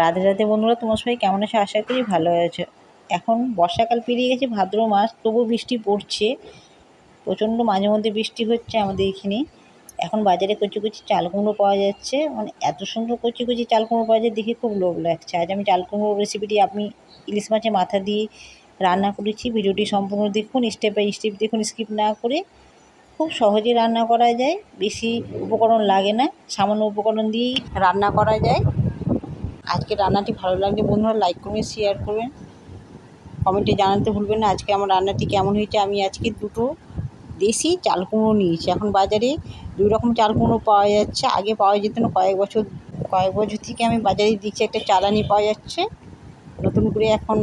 রাধে রাধে বন্ধুরা, তোমার সবাই কেমন আছো? আশা করি ভালো আছো। এখন বর্ষাকাল পেরিয়ে গেছে, ভাদ্র মাস, তবু বৃষ্টি পড়ছে। প্রচণ্ড মাঝে মধ্যে বৃষ্টি হচ্ছে আমাদের এখানে। এখন বাজারে কচি কচি চাল কুমড়ো পাওয়া যাচ্ছে। মানে এত সুন্দর কচি কচি চাল কুমড়ো পাওয়া যায়, দেখে খুব লোভ লাগছে। আজ আমি চাল কুমড়ো রেসিপিটি আপনি ইলিশ মাছের মাথা দিয়ে রান্না করেছি। ভিডিওটি সম্পূর্ণ দেখুন স্টেপ বাই স্টেপ দেখুন স্কিপ না করে। খুব সহজে রান্না করা যায়, বেশি উপকরণ লাগে না, সামান্য উপকরণ দিয়েই রান্না করা যায়। আজকে রান্নাটি ভালো লাগলে বন্ধুরা লাইক করবেন শেয়ার করবেন। কমেন্টে জানাতে ভুলবেন না, আজকে আমার রান্নাটি কেমন হয়েছে? আমি আজকে দুটো দেশি চাল কুমড়ো নিয়েছি। এখন বাজারে দুই রকম চাল কুমড়ো পাওয়া যাচ্ছে। আগে পাওয়া যেত না, কয়েক বছর কয়েক বছর থেকে আমি বাজারে দিচ্ছি একটা চালানি পাওয়া যাচ্ছে। নতুন করে এখন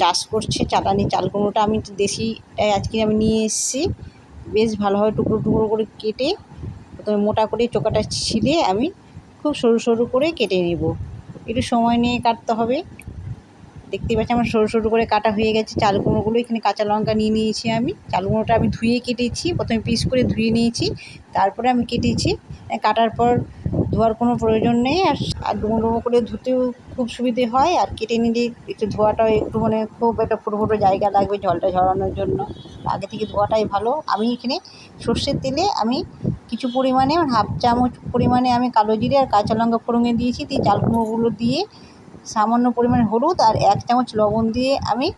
চাষ করছে চালানি চাল কুমড়োটা। আমি দেশিটাই আজকে আমি নিয়ে এসেছি। বেশ ভালোভাবে টুকরো টুকরো করে কেটে, প্রথমে মোটা করে চোকাটা ছিলে আমি, খুব সরু সরু করে কেটে নেব। একটু সময় নিয়ে কাটতে হবে। দেখতে পাচ্ছি আমার সরু সরু করে কাটা হয়ে গেছে চাল কুমড়োগুলো। এখানে কাঁচা লঙ্কা নিয়ে নিয়েছি আমি। চাল কুমড়োটা আমি ধুয়ে কেটেছি। প্রথমে পিস করে ধুয়ে নিয়েছি। তারপরে আমি কেটেছি। কাটার পর ধোয়ার কোনো প্রয়োজন নেই। আর আর ডুমো ডুমো করে ধুতেও খুব সুবিধে হয়। আর কেটে নিলে একটু ধোয়াটাও একটু মানে খুব একটা ফুটো ফুটো জায়গা লাগবে জলটা ঝরানোর জন্য। আগে থেকে ধোয়াটাই ভালো। আমি এখানে সর্ষের তেলে আমি কিছু পরিমাণে হাফ চামচ পরিমাণে আমি কালো জিরে আর কাঁচা লঙ্কা ফোড়নে দিয়েছি। দিয়ে চাল কুমড়োগুলো দিয়ে সামান্য পরিমাণে হলুদ আর এক চামচ লবণ দিয়ে আমি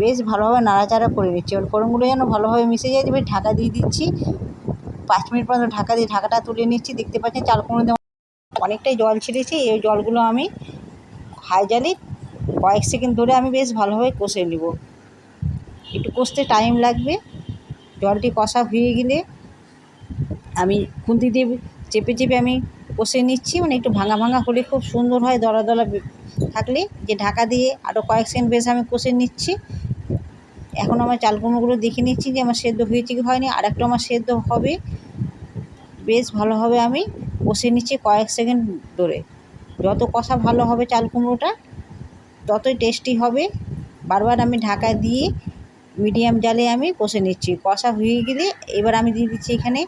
বেশ ভালোভাবে নাড়াচাড়া করে নিচ্ছি। এবার ফোড়নগুলো যেন ভালোভাবে মিশে যায়, এবার ঢাকা দিয়ে দিচ্ছি। পাঁচ মিনিট পর্যন্ত ঢাকা দিয়ে ঢাকাটা তুলে নিচ্ছি। দেখতে পাচ্ছেন চাল কুমড়ো অনেকটাই জল ছেড়েছে। এই জলগুলো আমি হাই জালে কয়েক সেকেন্ড ধরে আমি বেশ ভালোভাবে কষে নেব। একটু কষতে টাইম লাগবে। জলটি কষা হয়ে গেলে আমি খুন্তি দিয়ে চেপে চেপে আমি কষে নিচ্ছি। মানে একটু ভাঙা ভাঙা হলে খুব সুন্দর হয় দলা দলা থাকলে। যে ঢাকা দিয়ে আরও কয়েক সেকেন্ড বেশ আমি কষে নিচ্ছি। এখন আমার চাল কুমড়োগুলো দেখে নিচ্ছি যে আমার সেদ্ধ হয়েছে কি হয়নি। আর একটু আমার সেদ্ধ হবে। বেশ ভালোভাবে আমি কষে নিচ্ছি কয়েক সেকেন্ড ধরে। যত কষা ভালো হবে চাল কুমড়োটা, ততই টেস্টি হবে। বারবার আমি ঢাকা দিয়ে মিডিয়াম জালে আমি কষে নিচ্ছি। কষা হয়ে গেলে এবার আমি দিয়ে দিচ্ছি এখানে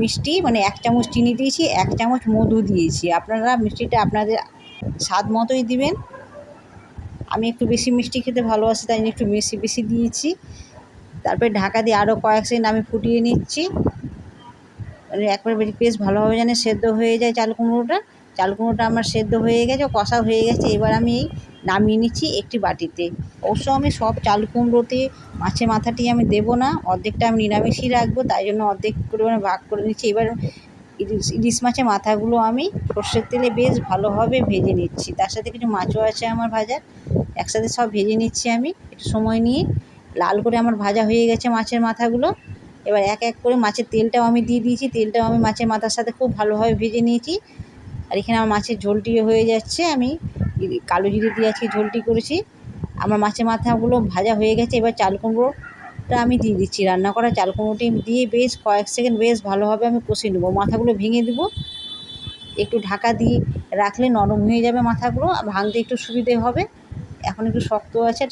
মিষ্টি মানে এক চামচ চিনি দিয়েছি, এক চামচ মধু দিয়েছি। আপনারা মিষ্টিটা আপনাদের স্বাদ মতোই দিবেন। আমি একটু বেশি মিষ্টি খেতে ভালোবাসি, তাই একটু বেশি বেশি দিয়েছি। তারপরে ঢাকা দিয়ে আরও কয়েক সেকেন্ড আমি ফুটিয়ে নিচ্ছি। মানে একবার বেশ ভালোভাবে যেন সেদ্ধ হয়ে যায় চাল কুমড়োটা। চাল কুমড়োটা আমার সেদ্ধ হয়ে গেছে, কষা হয়ে গেছে। এবার আমি নামিয়ে নিচ্ছি একটি বাটিতে। অবশ্য আমি সব চাল কুমড়োতে মাছের মাথাটি আমি দেবো না, অর্ধেকটা আমি নিরামিষই রাখব, তাই জন্য অর্ধেক পরিমাণে ভাগ করে নিচ্ছি। এবার ইলিশ ইলিশ মাছের মাথাগুলো আমি সর্ষের তেলে বেশ ভালোভাবে ভেজে নিচ্ছি। তার সাথে কিছু মাছও আছে আমার ভাজার, একসাথে সব ভেজে নিচ্ছি আমি একটু সময় নিয়ে। লাল করে আমার ভাজা হয়ে গেছে মাছের মাথাগুলো। এবার এক এক করে মাছের তেলটাও আমি দিয়ে দিয়েছি, তেলটাও আমি মাছের মাথার সাথে খুব ভালোভাবে ভেজে নিয়েছি। আর এখানে আমার মাছের ঝোলটিও হয়ে যাচ্ছে, আমি কালো জিরে দিয়ে আজকে ঝোলটি করেছি। আমার মাছের মাথাগুলো ভাজা হয়ে গেছে, এবার চাল কুমড়োটা আমি দিয়ে দিচ্ছি। রান্না করা চাল কুমড়োটি দিয়ে বেশ কয়েক সেকেন্ড বেশ ভালোভাবে আমি কষে নেব। মাথাগুলো ভেঙে দেবো। একটু ঢাকা দিয়ে রাখলে নরম হয়ে যাবে মাথাগুলো। ভাঙতে একটু সুবিধে হবে। এখন একটু শক্ত আছে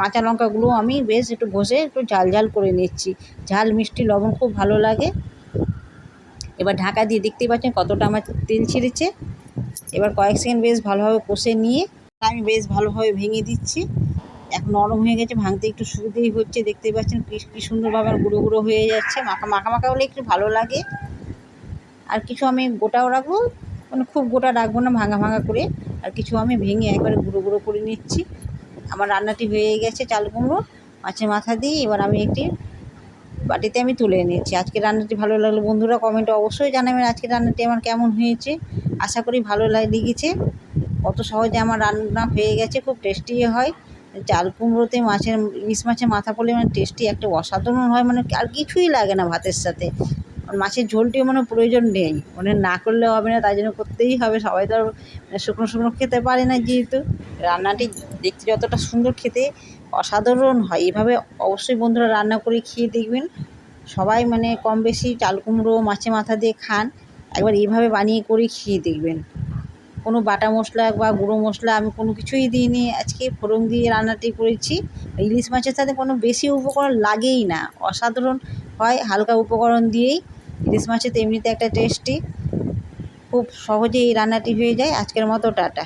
কাঁচা লঙ্কাগুলো আমি বেশ একটু ঘষে একটু ঝাল ঝাল করে নিচ্ছি। ঝাল, মিষ্টি, লবণ খুব ভালো লাগে। এবার ঢাকা দিয়ে দেখতেই পাচ্ছেন কতটা আমার তেল ছেড়েছে। এবার কয়েক সেকেন্ড বেশ ভালোভাবে কষে নিয়ে আমি বেশ ভালোভাবে ভেঙে দিচ্ছি। এখন নরম হয়ে গেছে, ভাঙতে একটু সুবিধেই হচ্ছে। দেখতেই পাচ্ছেন কী সুন্দরভাবে গুঁড়ো গুঁড়ো হয়ে যাচ্ছে। মাখা মাখা মাখা হলে একটু ভালো লাগে। আর কিছু আমি গোটাও রাখব মানে খুব গোটা রাখব না, ভাঙা ভাঙা করে। আর কিছু আমি ভেঙে একবারে গুঁড়ো গুঁড়ো করে নিচ্ছি। আমার রান্নাটি হয়ে গেছে, চাল কুমড়ো, মাছের মাথা দিয়ে। এবার আমি একটি বাটিতে আমি তুলে নিচ্ছি আজকে রান্নাটি ভালো লাগল বন্ধুরা, কমেন্টে অবশ্যই জানাবেন আজকে রান্নাটি আমার কেমন হয়েছে। আশা করি ভালো লেগেছে কত সহজে আমার রান্না হয়ে গেছে, খুব টেস্টি হয়। চাল কুমড়োতে মাছের, ইলিশ মাছের মাথা পড়লে মানে টেস্টি একটা অসাধারণ হয় মানে আর কিছুই লাগে না ভাতের সাথে। মাছের ঝোলটিও মানে প্রয়োজন নেই মানে না করলে হবে না, তাই জন্য করতেই হবে। সবাই তো আর মানে শুকনো শুকনো খেতে পারে না যেহেতু। রান্নাটি দেখতে যতটা সুন্দর খেতে অসাধারণ হয়, এভাবে অবশ্যই বন্ধুরা রান্না করে খেয়ে দেখবেন। সবাই মানে কম বেশি চাল কুমড়ো মাছে মাথা দিয়ে খান। একবার এইভাবে বানিয়ে করে খেয়ে দেখবেন। কোনো বাটা মশলা বা গুঁড়ো মশলা আমি কোনো কিছুই দিইনি। আজকে ফোড়ন দিয়ে রান্নাটি করেছি। ইলিশ মাছের সাথে কোনো বেশি উপকরণ লাগেই না। অসাধারণ হয় হালকা উপকরণ দিয়েই। ইলিশ মাছের তো এমনিতে একটা টেস্টি খুব সহজেই এই রান্নাটি হয়ে যায়। আজকের মতো টাটা।